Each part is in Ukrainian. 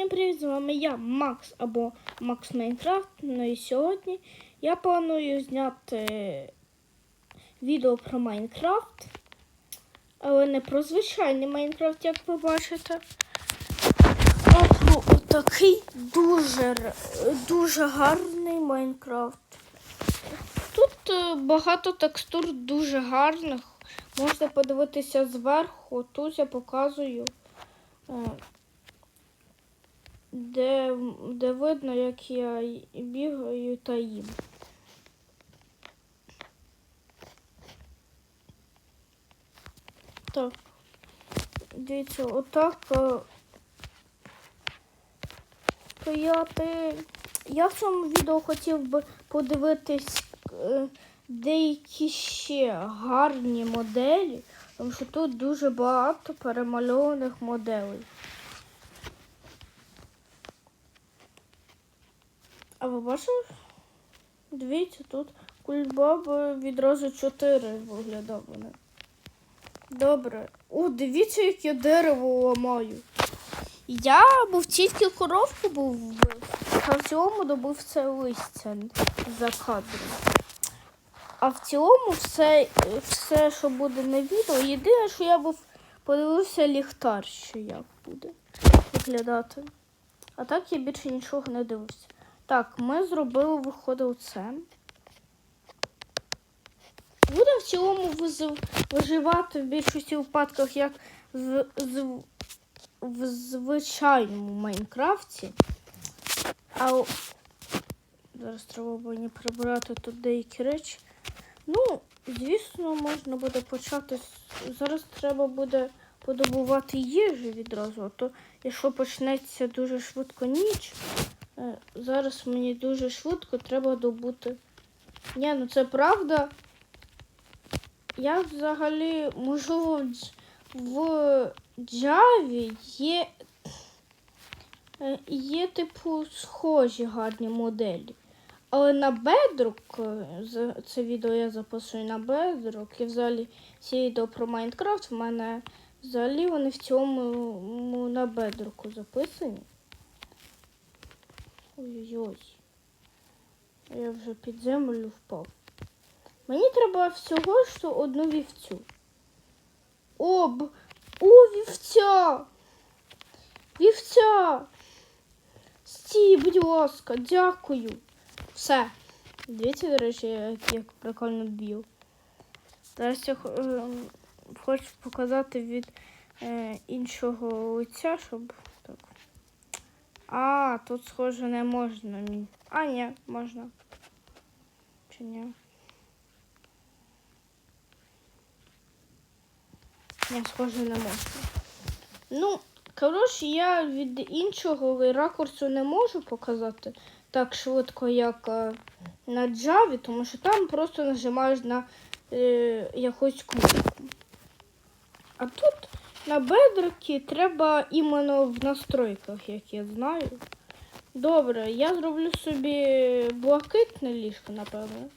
Всім привіт, з вами я, Макс або Макс Майнкрафт. Ну і сьогодні я планую зняти відео про Майнкрафт, але не про звичайний Майнкрафт, як ви бачите. А про отакий дуже, дуже гарний Майнкрафт. Тут е, багато текстур дуже гарних. Можна подивитися зверху. Тут я показую. Е, де, де видно, як я бігаю та їм. Так. Дивіться, отак е, стояти. Я в цьому відео хотів би подивитись е, деякі ще гарні моделі, тому що тут дуже багато перемальованих моделей. А? Дивіться, тут кульбаба відразу 4 виглядав вони. Добре. О, дивіться, як я дерево ламаю. Я був тільки коровку був вбив, а в цілому добив це листя за кадром. А в цілому все, все, що буде на відео, єдине, що я був подивився ліхтар, що як буде виглядати. А так я більше нічого не дивився. Так, ми зробили, виходить, це. Буде в цілому виживати в більшості випадках, як в, з- в звичайному Майнкрафті. А зараз треба мені прибирати тут деякі речі. Ну, звісно, можна буде почати. Зараз треба буде подобувати їжу відразу, а то якщо почнеться дуже швидко ніч, Зараз мені дуже швидко треба добути. Ні, ну це правда. Я взагалі, можливо, в Джаві є, е, є типу схожі гарні моделі. Але на Bedrock, е, це відео я записую на Bedrock, і взагалі всі відео про Майнкрафт в мене взагалі вони в цьому на Bedrock записані. Ой-ой-ой. Я вже під землю впав. Мені треба всього що одну вівцю. Об! О, вівця! Вівця! Стій, будь ласка, дякую. Все. Дивіться, до речі, як я прикольно б'ю. Зараз я хо- ем, хочу показати від е, іншого лиця, щоб. А, тут схоже не можна. А, ні, можна. Чи ні? Ні, схоже, не можна. Ну, коротше, я від іншого ракурсу не можу показати так швидко, як е, на Java, тому що там просто нажимаєш на е, якусь кнопку. А тут на бедрокі треба іменно в настройках, як я знаю. Добре, я зроблю собі блакитне ліжко, напевно.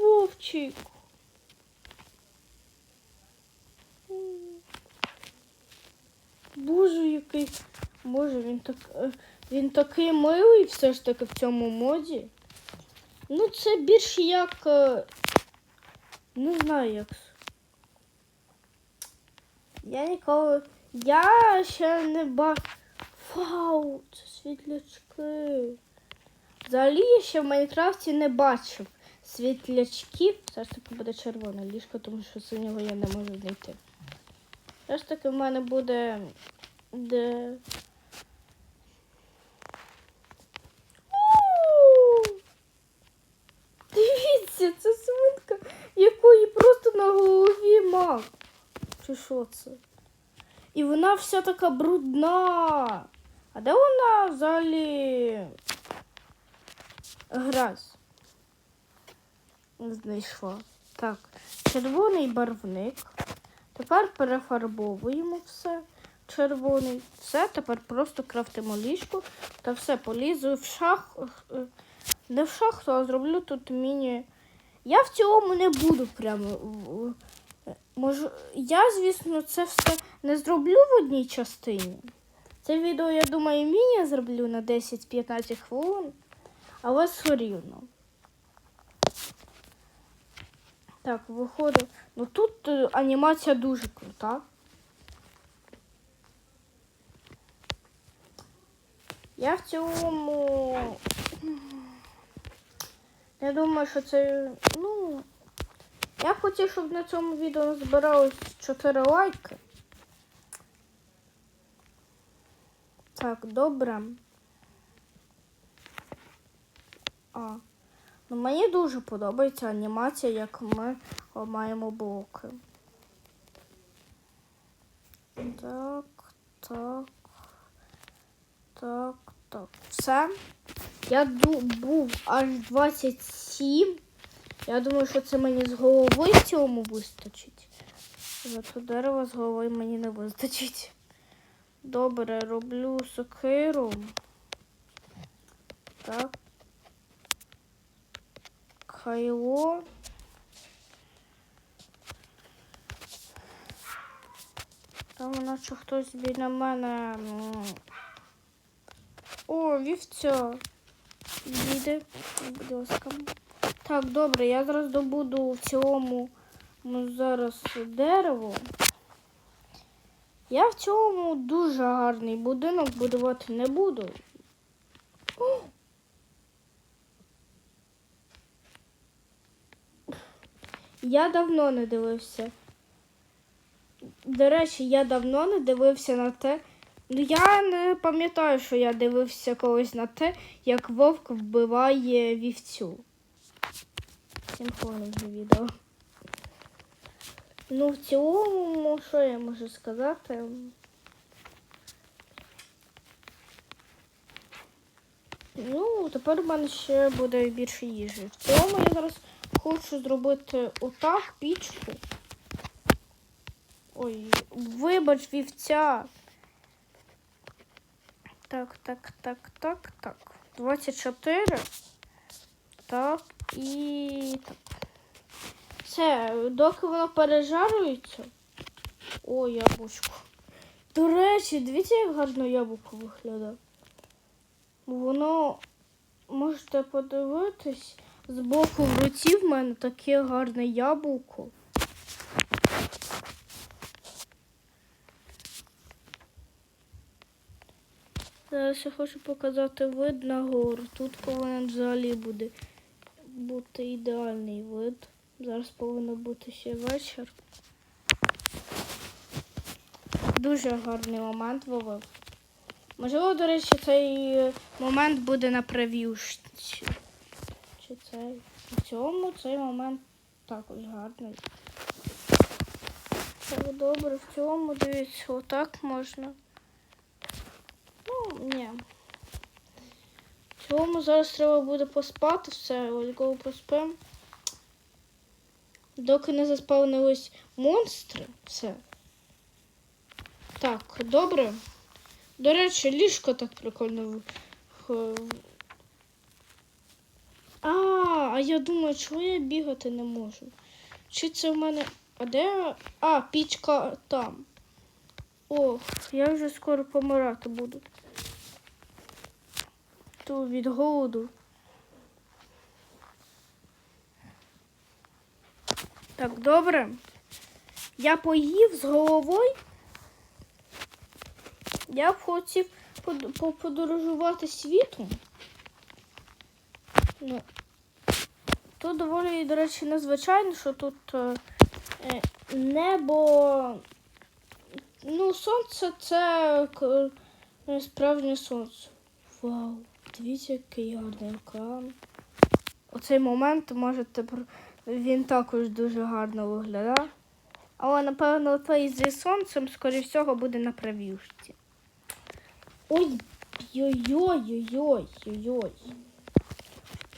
Вовчик. Боже, який. Боже, він так. е, Він такий милий все ж таки в цьому моді. Ну, це більш як. Не знаю як. Я ніколи. Я ще не бачу. Вау, це світлячки. Взагалі я ще в Майнкрафті не бачив світлячків. Ж таки буде червоне ліжко, тому що синього я не можу знайти. Ж таки в мене буде. Де. У! Дивіться, це свинка, якої просто на голові мак. Чи це? І вона вся така брудна. А де вона взагалі грязь? Знайшла. Так, червоний барвник. Тепер перефарбовуємо все. Червоний. Все, тепер просто крафтимо ліжко та все, полізу в шах. Не в шахту, а зроблю тут міні. Я в цілому не буду прямо Може, я, звісно, це все не зроблю в одній частині. Це відео, я думаю, міні зроблю на 10-15 хвилин, але все рівно. Так, виходить. Ну тут е, анімація дуже крута. Я в цілому. Я думаю, що це. Ну. Я хотів, щоб на цьому відео збиралось 4 лайки. Так, добре. А. Ну, мені дуже подобається анімація, як ми ламаємо блоки. Так, так. Так, так. Все. Я був аж 27. Я думаю, що це мені з голови в цьому вистачить. Зато дерева з голови мені не вистачить. Добре, роблю сокиру. Так. Хайло. Там наче хтось біля мене. О, вівця. Їде, будь ласка. Так, добре, я зараз добуду в цілому ну, зараз дерево. Я в цілому дуже гарний будинок будувати не буду. О! Я давно не дивився. До речі, я давно не дивився на те. Ну, я не пам'ятаю, що я дивився колись на те, як вовк вбиває вівцю. Всім хвилин за відео. Ну, в цілому, що я можу сказати? Ну, тепер в мене ще буде більше їжі. В цілому я зараз хочу зробити отак пічку. Ой, вибач вівця. Так, так, так, так, так. 24. Так, і так. Все, доки воно пережарюється. О, яблучко. До речі, дивіться, як гарно яблуко виглядає. Воно, можете подивитись, з боку в руці в мене таке гарне яблуко. Зараз я хочу показати вид на гору. Тут повинен взагалі буде бути ідеальний вид. Зараз повинен бути ще вечір. Дуже гарний момент вовив. Можливо, до речі, цей момент буде на прев'юшці. Чи цей? В цьому цей момент також гарний. Так, добре, в цьому, дивіться, отак можна. Ну, ні. Цьому зараз треба буде поспати все, ольго поспим. Доки не заспавнились монстри, все. Так, добре. До речі, ліжко так прикольно. А, а я думаю, чого я бігати не можу? Чи це в мене. А де? А, пічка там. Ох, я вже скоро помирати буду. То від голоду. Так, добре. Я поїв з головою. Я б хотів под- подорожувати світом. Ну, тут доволі, до речі, незвичайно, що тут е, е, небо. Ну, сонце це справжнє сонце. Вау, дивіться, який гарний екран. Оцей момент можете він також дуже гарно виглядає. Але, напевно, той зі сонцем, скоріше всього, буде на прев'юшці. Ой, ой-ой-ой-ой, ой-ой.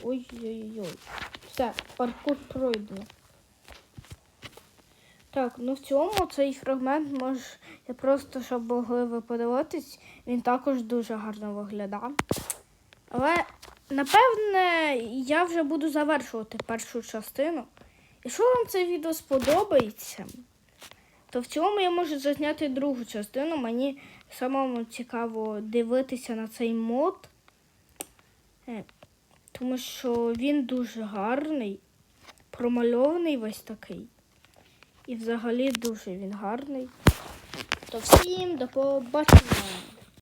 Ой-ой-ой. Все, паркур пройдено. Так, ну в цьому цей фрагмент може я просто, щоб могли ви подивитись, він також дуже гарно виглядає. Але напевне я вже буду завершувати першу частину. Якщо вам це відео сподобається, то в цілому я можу зазняти другу частину. Мені самому цікаво дивитися на цей мод, Е, тому що він дуже гарний, промальований весь такий. І взагалі дуже він гарний. То всім до побачення!